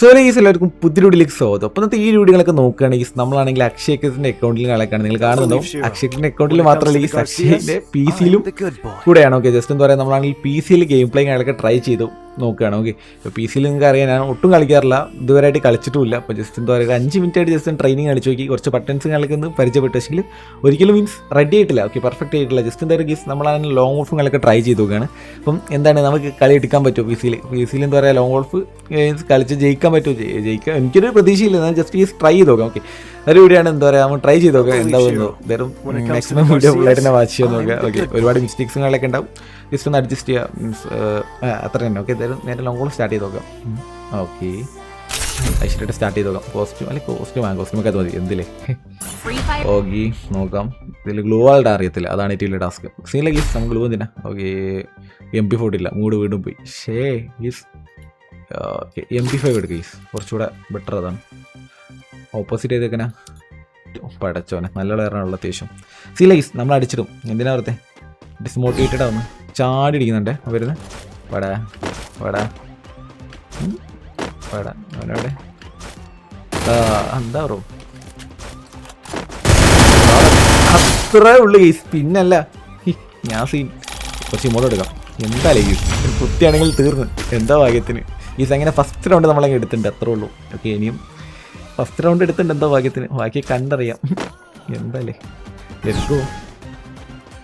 So ഈ എല്ലാവർക്കും പുതിയ വീഡിയോയിലേക്ക് സ്വാഗതം. അപ്പോൾ ഇന്നത്തെ ഈ വീഡിയോകളൊക്കെ നോക്കുകയാണെങ്കിൽ നമ്മളാണെങ്കിൽ അക്ഷയക്കിന്റെ അക്കൗണ്ടിൽ കളക്കാണ് നിങ്ങൾ കാണുന്നുണ്ടോ അക്ഷയക്കിന്റെ അക്കൗണ്ടിൽ മാത്രമല്ല ഈ അക്ഷയന്റെ പി സിയിലും കൂടെയാണ്. ഓക്കെ ജസ്റ്റ് എന്താ പറയുക നമ്മളാണെങ്കിൽ പി സിയിൽ ഗെയിം പ്ലേ കാര്യങ്ങളൊക്കെ ട്രൈ ചെയ്തു. നോക്കുകയാണ്. ഓക്കെ പി സിയിൽ നിങ്ങൾക്ക് അറിയാം ഞാൻ ഒട്ടും കളിക്കാറില്ല. ഇതുവരെയായിട്ട് കളിച്ചിട്ടുമില്ല. അപ്പോൾ ജസ്റ്റ് എന്താ പറയുക അഞ്ച് മിനിറ്റ് ആയിട്ട് ജസ്റ്റ് ട്രെയിനിങ് കളിച്ച് നോക്കി. കുറച്ച് ബട്ടൺസ് കളിക്കുന്ന പരിചയപ്പെട്ടു പക്ഷേ ഒരിക്കലും മീൻസ് റെഡി ആയിട്ടില്ല. ഓക്കെ പെർഫെക്റ്റ് ആയിട്ടില്ല. ജസ്റ്റ് എന്താ പറയുക ഗീസ് നമ്മളാണെങ്കിൽ ലോങ് ഓൾഫും കളൊക്കെ ട്രൈ ചെയ്ത് നോക്കുകയാണ്. അപ്പം എന്താണ് നമുക്ക് കളി എടുക്കാൻ പറ്റുമോ പി സിയിൽ പി സിയിൽ എന്താ പറയുക ലോങ് ഓൾഫ് കളിച്ച് ജയിക്കാൻ പറ്റുമോ? ജയി- ജയിക്കാൻ എനിക്കൊരു പ്രതീക്ഷയില്ല. ഞാൻ ജസ്റ്റ് ഗീസ് ട്രൈ ചെയ്ത് നോക്കാം. ഓക്കെ ഒരു വീഡിയോ എന്താ പറയാ നമ്മൾ ട്രൈ ചെയ്ത് നോക്കാം എന്താവുന്നു വെറും മാക്സിമം വീഡിയോ ഫുള്ളായിട്ട് തന്നെ വാച്ച് ചെയ്യാൻ നോക്കുക ഓക്കെ ഒരുപാട് മിസ്റ്റേക്സും കാര്യങ്ങളൊക്കെ ഉണ്ടാവും. ജസ്റ്റ് ഒന്ന് അഡ്ജസ്റ്റ് ചെയ്യുക മീൻസ് അത്ര തന്നെ. ഓക്കെ എന്തായാലും നേരെ ലോങ് കോൾ സ്റ്റാർട്ട് ചെയ്ത് നോക്കാം. ഓക്കെ ഐശ്വര്യമായിട്ട് സ്റ്റാർട്ട് ചെയ്ത് നോക്കാം. കോസ്റ്റ്യൂം അല്ലെങ്കിൽ കോസ്റ്റ്യൂം ആ കോസ്റ്റ്യൂം ഒക്കെ അത് മതി. എന്തില്ലേ ഓക്കെ നോക്കാം. ഇതിൽ ഗ്ലൂ ആളുടെ അറിയത്തില്ല. അതാണ് ഏറ്റവും വലിയ ടാസ്ക് സീനിലെ ഗീസ് നമുക്ക് ഗ്ലൂ എന്തിനാ? ഓക്കെ എം പി ഫോർട്ടില്ല മൂട് വീണ്ടും പോയി. ഷേ guys okay M P five എടുക്കുക ഗീസ് കുറച്ചുകൂടെ ബെറ്റർ അതാണ്. ഓപ്പോസിറ്റ് ചെയ്തേക്കനാ പടച്ചോനെ നല്ല കളറാണുള്ള അത്യാവശ്യം സി ലൈസ് നമ്മൾ അടിച്ചിടും. എന്തിനാ വെറുതെ? ഡിസ്മോട്ടിവേറ്റഡ് ആവുന്നു. ചാടി അടിക്കുന്നുണ്ടേ വരുന്നത് പടാ പടാ പടാ വടാ അവനവിടെ. എന്താ പറയും അത്രേ ഉള്ളു കേസ് പിന്നല്ല. ഞാൻ സീൻ കുറച്ച് ഇമോട്ട് എടുക്കാം. എന്തായാലും കേസ് കുത്തിയാണെങ്കിൽ തീർന്നു. എന്താ ഭാഗ്യത്തിന്? ഈസ് അങ്ങനെ ഫസ്റ്റ് റൗണ്ട് നമ്മളങ്ങ് എടുത്തിട്ടുണ്ട്. അത്രേ ഉള്ളൂ. ഓക്കെ ഇനിയും ഫസ്റ്റ് റൗണ്ട് എടുത്തിട്ടുണ്ട് എന്താ ഭാഗ്യത്തിന്. ബാക്കി കണ്ടറിയാം. എന്തല്ലേ? ലോ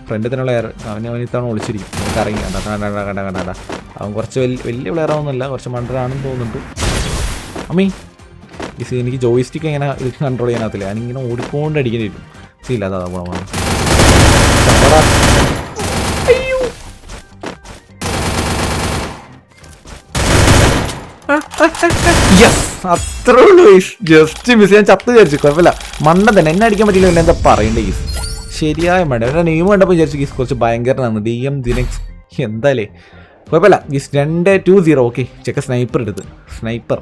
ഫ്രണ്ട് തന്നെയുള്ള അവനെ അവൻ ഇത്തവണ ഒളിച്ചിരിക്കും. നമുക്ക് അറിയാം കണ്ട കണ്ട കണ്ട കണ്ട കണ്ട അവൻ കുറച്ച് വലിയ വലിയ പ്ലെയർ ആവുന്നില്ല. കുറച്ച് മണ്ടറാണെന്ന് തോന്നുന്നുണ്ട്. അമ്മീ ഈ എനിക്ക് ജോയിസ്റ്റിക്ക് എങ്ങനെ കൺട്രോൾ ചെയ്യാനാകത്തില്ല? ഞാനിങ്ങനെ ഓടിക്കൊണ്ട് അടിക്കേണ്ടി വരും സീല അതാ ഗുണമാണ് യെസ് അത്രേ ഉള്ളൂ ജസ്റ്റ് മിസ് ഞാൻ ചത്ത് വിചാരിച്ചു. കുഴപ്പമില്ല. മണ്ണ തന്നെ. എന്നെ അടിക്കാൻ പറ്റില്ല എന്താ പറയണ്ടേ ഗീസ് ശരിയായ മണ്ട. എന്റെ നെയ്മ് കണ്ടപ്പോൾ വിചാരിച്ചു ഗീസ് കുറച്ച് എം ദിനക്സ് എന്തായാലേ കുഴപ്പമില്ല. ഗീസ് രണ്ട് two zero okay check sniper എടുത്ത്. സ്നൈപ്പർ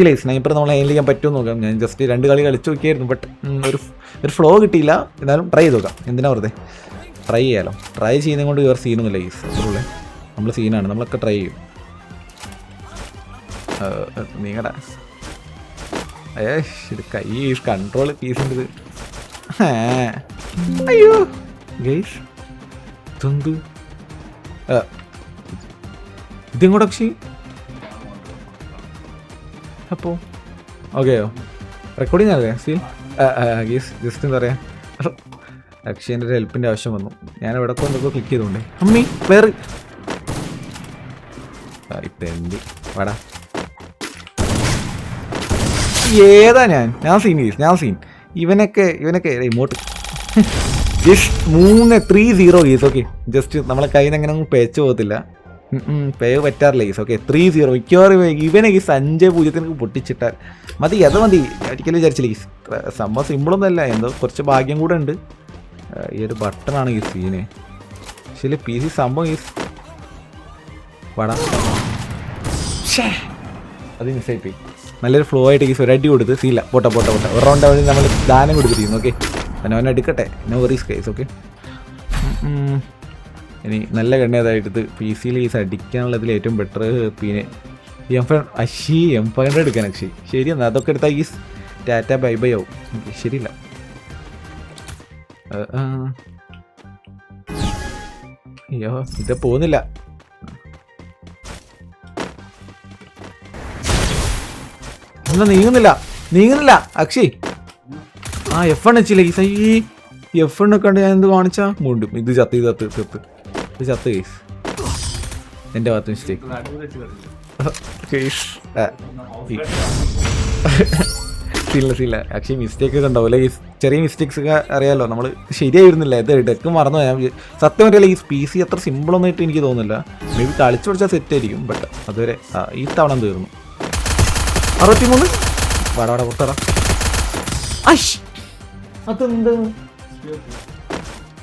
ഇല്ലേ സ്നൈപ്പർ നമ്മൾ ഹൈൻഡ് ചെയ്യാൻ പറ്റുമോ നോക്കാം. ഞാൻ ജസ്റ്റ് രണ്ട് കളി കളിച്ച് നോക്കിയായിരുന്നു ബട്ട് ഒരു ഒരു ഫ്ലോ കിട്ടിയില്ല. എന്നാലും ട്രൈ ചെയ്ത് നോക്കാം. എന്തിനാ വെറുതെ? ട്രൈ ചെയ്യാലോ. ട്രൈ ചെയ്യുന്നത് കൊണ്ട് വേറെ സീനൊന്നുമില്ല അതുള്ളേ നമ്മൾ സീനാണ് നമ്മളൊക്കെ ട്രൈ ചെയ്യും. നീങ്ങടാ ഏ ഇത് കൈ കൺട്രോൾ പീസിന്റെ ഇത് അയ്യോ ഗൈസ് ഇതെന്ത് ആ, ഇതെങ്ങോട്ട് അക്ഷി അപ്പോ ഓക്കെയോ റെക്കോർഡിങ് അല്ലേ സീൽ ഗീസ് ജസ്റ്റ് എന്താ പറയാ അക്ഷയന്റെ ഒരു ഹെൽപ്പിന്റെ ആവശ്യം വന്നു ഞാൻ എവിടെ കൊണ്ടൊക്കെ ക്ലിക്ക് ചെയ്തോണ്ടേ അമ്മി വേറെ ഇപ്പം എന്തി വാടാ ഏതാ ഞാൻ? ഞാൻ സീൻ ഗീസ് ഞാൻ സീൻ ഇവനൊക്കെ ഇവനൊക്കെ ഇമോട്ട് ജസ്റ്റ് മൂന്ന് three zero guys okay just നമ്മളെ കയ്യിൽ നിന്ന് അങ്ങനെ ഒന്നും പേച്ച് പോകത്തില്ല. പേ പറ്റാറില്ല ഗീസ് ഓക്കെ ത്രീ സീറോ മിക്കവാറും ഇവനെ ഗീസ് അഞ്ച് പൂജ്യത്തിന് പൊട്ടിച്ചിട്ടാൽ മതി അത് മതി. ഒരിക്കലും വിചാരിച്ചില്ല ഗീസ്. സംഭവം സിമ്പിളൊന്നും അല്ല. എന്തോ കുറച്ച് ഭാഗ്യം കൂടെ ഉണ്ട്. ഈ ഒരു ബട്ടണാണ് ഈ സീന് ശരി പി സി സംഭവം ഗീസ്. ഷേ അത് മിസ്സായി പോയി നല്ലൊരു ഫ്ലോ ആയിട്ട് ഈ അടി കൊടുത്ത് സീല പോട്ട പോട്ട പോട്ട. ഒരു റൗണ്ട് അവന് നമ്മൾ ദാനം കൊടുത്തിരിക്കുന്നു ഓക്കെ അവനവൻ എടുക്കട്ടെ. നോ റീസ് കേസ് ഓക്കെ ഇനി നല്ല കണ്ണേതായിട്ട് പി സിയിൽ ഈ അടിക്കാനുള്ളതിൽ ഏറ്റവും ബെറ്റർ പിന്നെ എം ഫൈ അശി എം ഫൈവ് ഹൺഡ്രഡ് എടുക്കാൻ അക്ഷി ശരി എന്നാൽ അതൊക്കെ എടുത്താൽ ഈ ടാറ്റ ബൈ ബൈ ആവും. ശരിയില്ല. അയ്യോ ഇത് പോകുന്നില്ല. എന്താ നീങ്ങുന്നില്ല. നീങ്ങുന്നില്ല. അക്ഷി. ആ എഫ് എൺ വെച്ചില്ല ഈ സൈ എഫ് എണ്ണൊക്കെ കണ്ട് ഞാൻ എന്ത് കാണിച്ചാ? മുണ്ടും. ഇത് ചത്ത് ഇത് ചത്ത് ചത്ത്. ഇത് ചത്ത് കേസ് എന്റെ ഭാഗത്ത് മിസ്റ്റേക്ക് സീല സീല മിസ്റ്റേക്ക് ഒക്കെ ഉണ്ടാവില്ല ഈ ചെറിയ മിസ്റ്റേക്സ് ഒക്കെ അറിയാലോ. നമ്മൾ ശരിയായിരുന്നില്ല. ഇത് ഡെക്ക് മറന്നു. ഞാൻ സത്യം അറിയില്ല ഈ സ്പീസി സി അത്ര സിമ്പിളൊന്നും ആയിട്ട് എനിക്ക് തോന്നുന്നില്ല. മേ ബി കളിച്ചു പഠിച്ചാൽ സെറ്റ് ആയിരിക്കും ബട്ട് അതുവരെ ഈ തവണ തീർന്നു. അറുപത്തിമൂന്ന്? വാടാ വാടാ പുറത്തറ അഷ് അതെന്ത്?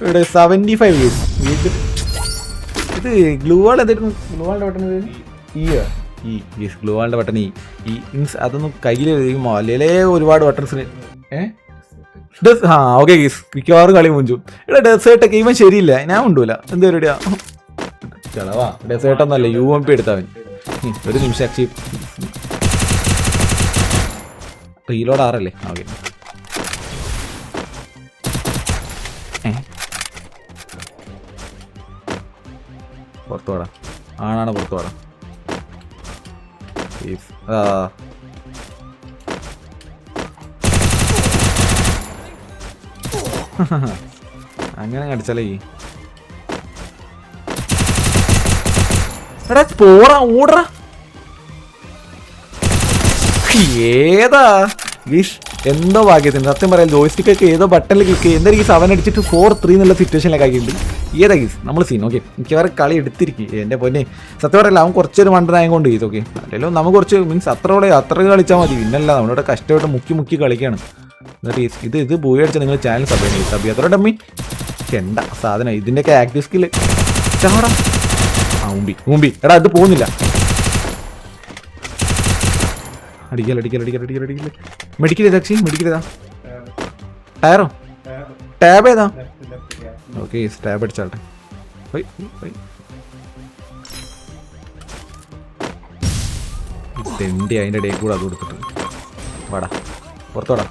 ഇവിടെ സെവന്റി ഫൈവ് ഇയേഴ്സ് ഇത് ഗ്ലൂ വാൾ എന്തായിരുന്നു ഗ്ലൂ വാളിന്റെ ബട്ടൺ ഈ ഈ യെസ് മീൻസ് അതൊന്നും കയ്യിൽ മലയിലെ ഒരുപാട് ബട്ടൺസിന് ഏ? ഡെസ് ആ ഓക്കെ ഗീസ് മിക്കവാറും കളി മുഞ്ചു. ഇവിടെ ഡെസേർട്ടൊക്കെ ഇവൻ ശരിയില്ല. ഞാൻ ഉണ്ടൂല എന്ത് പരിപാടിയാ? ചളവാ ഡെസേർട്ട് ഒന്നല്ല യു എം പി എടുത്താവൻ ഒരു നിമിഷം അക്ഷി റീലോഡ് ആറല്ലേ? ഓക്കെ പുറത്തു പോടാ ആണാണ് പുറത്തു പോടാ അങ്ങനെ കടിച്ചാലേ എടാ പോറാ ഓടറാ ഏതാ? ഗീഷ് എന്തോ ഭാഗ്യത്തിന്. സത്യം പറയാം ജോയിസ്റ്റിക് ഒക്കെ ഏതോ ബട്ടണിൽ ക്ലിക്ക് ചെയ്യും എന്തായാലും ഈ സെവൻ അടിച്ചിട്ട് ഫോർ ത്രീ എന്നുള്ള സിറ്റുവേഷനിലൊക്കെ ആക്കിയിട്ടുണ്ട് ഏതാ ഗീസ്? നമ്മൾ സീൻ ഓക്കെ മിക്കവാറും കളി എടുത്തിരിക്കും. എന്റെ പൊന്നെ. സത്യം പറയല്ല അവൻ കുറച്ചൊരു മണ്ടനായ കൊണ്ട് ചെയ്തു ഓക്കെ അല്ലല്ലോ നമുക്ക് കുറച്ച് മീൻസ് അത്രയോടെ അത്ര കളിച്ചാൽ മതി. പിന്നല്ല നമ്മളിവിടെ കഷ്ടപ്പെട്ട് മുക്കി മുക്കി കളിക്കുകയാണ് എന്നിട്ട് ഗീസ് ഇത് ഇത് പോയി അടിച്ചാൽ നിങ്ങൾ ചാനൽ സബ് ചെയ്യണം. സബ് എത്ര ഡമ്മി എന്താ സാധനം. ഇതിന്റെയൊക്കെ ആക്റ്റീവ് സ്കില്ല് ചാടാ. ആ ഉമ്പി ഉമ്പി എടാ ഇത് പോകുന്നില്ല. അടിക്കൽ അടിക്കൽ അടിക്കൽ അടിക്കൽ അടിക്കൽ മെഡിക്കൽ മെഡിക്കൽ ഏതാ? ടയറോ ടാബ് ഏതാ? ഓക്കെ ടാബ് അടിച്ചാട്ടെ. തെണ്ടി അതിന്റെ ഇടയിൽ കൂടെ അത് കൊടുത്തിട്ട്. വാടാ പുറത്തോടാ.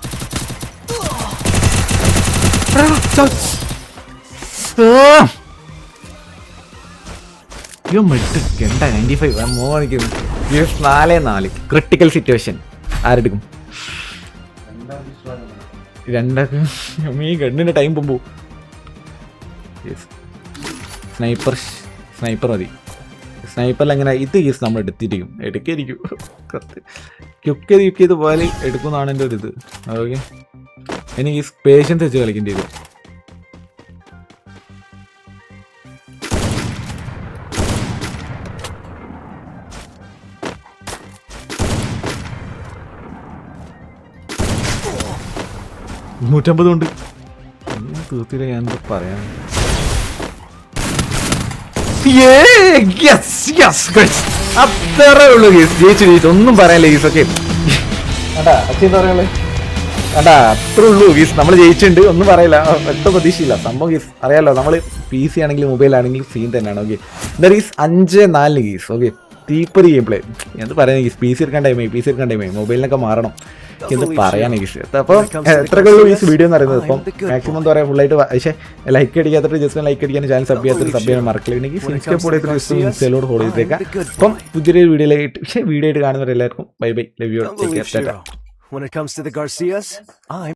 അയ്യോ മെട്ട് കെണ്ട നയന്റി ഫൈവ് മോണിക്കുന്നു നാല് നാല് ക്രിട്ടിക്കൽ സിറ്റുവേഷൻ ആരെടുക്കും? രണ്ടൊക്കെ. ഈ ഗണ്ണിന്റെ ടൈം പോകുമ്പോ. സ്നൈപ്പർ സ്നൈപ്പർ മതി. സ്നൈപ്പറിൽ അങ്ങനെ ഇത് കേസ് നമ്മൾ എടുത്തിരിക്കും. എടുക്കായിരിക്കും കത്ത്. ക്യുക്ക് ചെയ്ത് ക്യുക്ക് ചെയ്ത് പോയാൽ എടുക്കുന്നതാണ് എന്റെ ഒരു ഇത്. ഓക്കെ എനിക്ക് പേഷ്യൻസ് വെച്ച് കളിക്കേണ്ടി വരും. നൂറ്റമ്പത് ഉണ്ട്. തീർത്തില്ല ഞാൻ എന്താ പറയാൻ? അത്രേ ഉള്ളൂ ഗീസ്. ജയിച്ചു ജയിച്ചു. ഒന്നും പറയാനില്ല ഗീസ് ഒക്കെ അടാ അച്ഛൻ എന്താ പറയാനുള്ളത് അടാ അത്രേ ഉള്ളൂ ഗീസ്. നമ്മൾ ജയിച്ചിട്ടുണ്ട് ഒന്നും പറയില്ല. ഒട്ടും പ്രതീക്ഷയില്ല. സംഭവം ഗീസ് അറിയാലോ നമ്മൾ പി സി ആണെങ്കിലും മൊബൈൽ ആണെങ്കിലും സീൻ തന്നെയാണ് ഓക്കെ ദർ ഈസ് അഞ്ച് നാല് ഗീസ് ഓക്കെ തീപ്പൊരി ഗെയിം പ്ലേ എന്ത് പറയാൻ എനിക്ക് പി സി എടുക്കാൻ ടൈമായി പി സി എടുക്കാൻ ടൈമായി മൊബൈലിനൊക്കെ മാറണം. എന്ത് പറയാൻ എനിക്ക് അപ്പോൾ എത്രയൊക്കെ ഉള്ളൂ ഈ വീഡിയോ എന്ന് പറയുന്നത്. ഇപ്പം മാക്സിമം എന്താ പറയുക ഫുള്ളായിട്ട് പക്ഷേ ലൈക്ക് അടിക്കാത്തിട്ട് ജസ്റ്റ് ലൈക്ക് അടിക്കാൻ ചാനൽ സബ് ചെയ്യാത്ത സബ് ചെയ്യാൻ മറക്കില്ല ഇൻസ്റ്റ ഫോളോ ചെയ്തിട്ട് ഇൻസ്റ്റയിലോട് ഫോളോ ചെയ്തേക്കാം. അപ്പം പുതിയൊരു വീഡിയോയിലായിട്ട് പക്ഷേ വീഡിയോ ആയിട്ട് കാണുന്നവരെല്ലാവർക്കും bye bye love you take care tata When it comes to the Garcias, I'm